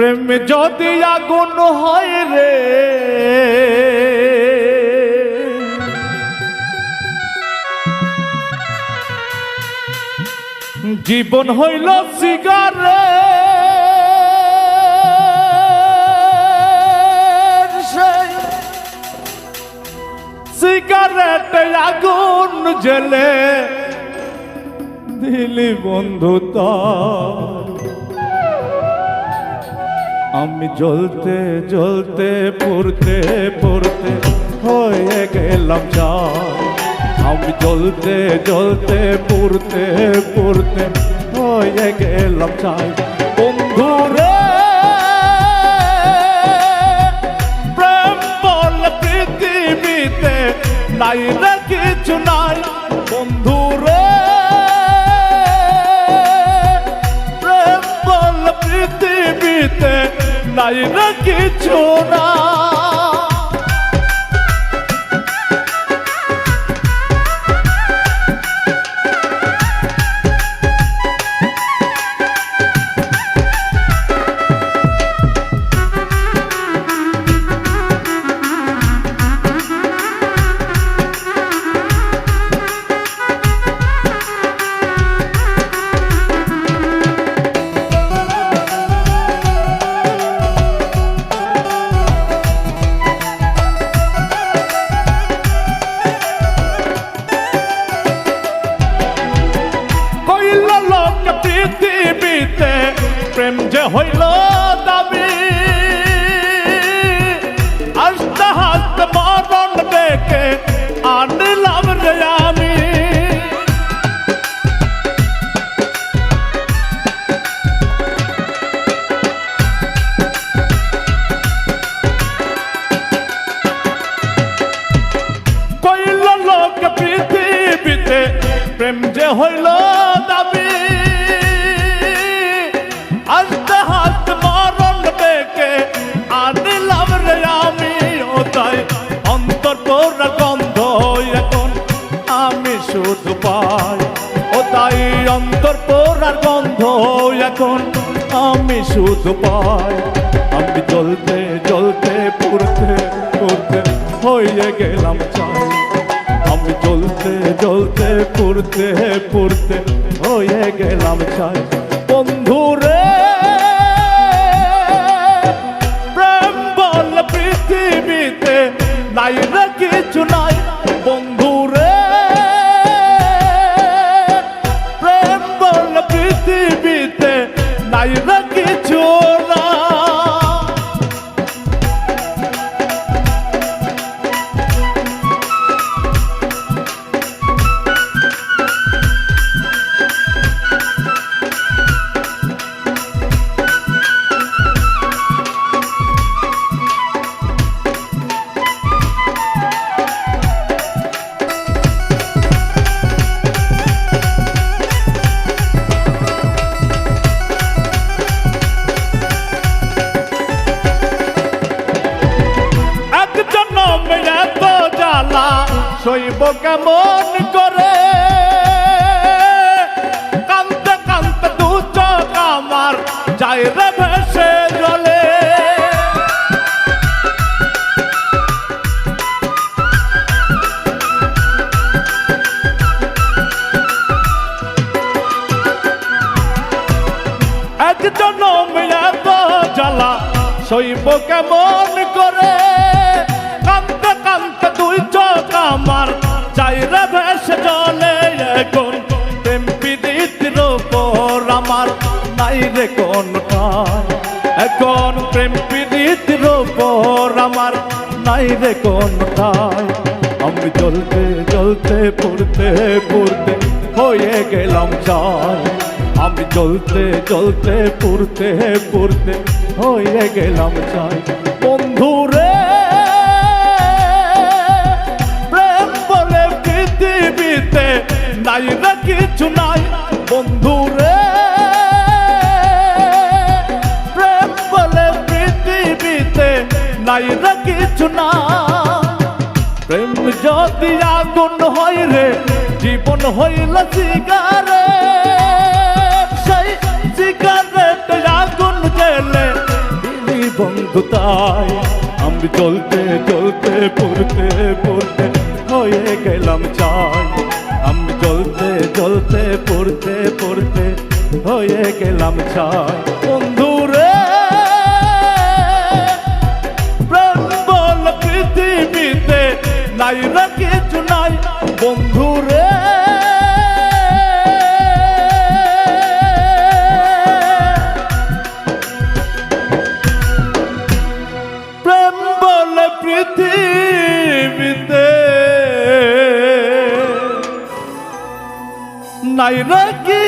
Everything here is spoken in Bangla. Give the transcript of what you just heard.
প্রেমে যদি আগুন হয় রে। জীবন হইল সিগারে সিগারেট আগুন জেলে দিলি বন্ধু তার আমি জ্বলতে জ্বলতে, পড়তে পড়তে হয়ে গেলাম চাই আমি জ্বলতে জ্বলতে, পড়তে পড়তে হয়ে গেলাম চাই বন্ধু প্রেম নাই রে কিছু নাই। বন্ধু নাই রে কিছু না। প্রেম যে হইল দাবি আস্তে হাস্তে মরণ ডেকে আনলাম রে আমি। কইল লোক পৃথিবীতে প্রেম যে হইল শুধু পাই আমি জ্বলতে জ্বলতে, পুড়তে, পড়তে হয়ে গেলাম চাই। আমি জ্বলতে জ্বলতে, পুড়তে, পড়তে হয়ে গেলাম চাই। বন্ধু রে, প্রেম বল পৃথিবীতে নাই রে কিছু নাই। সইব কেমন করে? কানতে কানতে দু চোখ আমার যায় রে ভেসে জলে। এক জন্মে এত জ্বালা সইব কেমন করে? নাই রে কোন। আমি জ্বলতে জ্বলতে, পড়তে পড়তে হয়ে গেলাম চাই আমি জ্বলতে জ্বলতে, পুড়তে পুড়তে হয়ে গেলাম চাই বন্ধু রে, প্রেম বলে পৃথিবীতে নাই রে কিছু নাই। বন্ধু রে নাই রে কিছু না। প্রেম যদি আগুন হয় রে, জীবন হইল সিগারে। সেই সিগারেট আগুন জেলে শুধু তাই। আমি চলতে চলতে, পড়তে পড়তে হয়ে গেলাম চাই। আমি চলতে চলতে, পড়তে পড়তে হয়ে গেলাম চাই। বন্ধুরে নাই নাকি?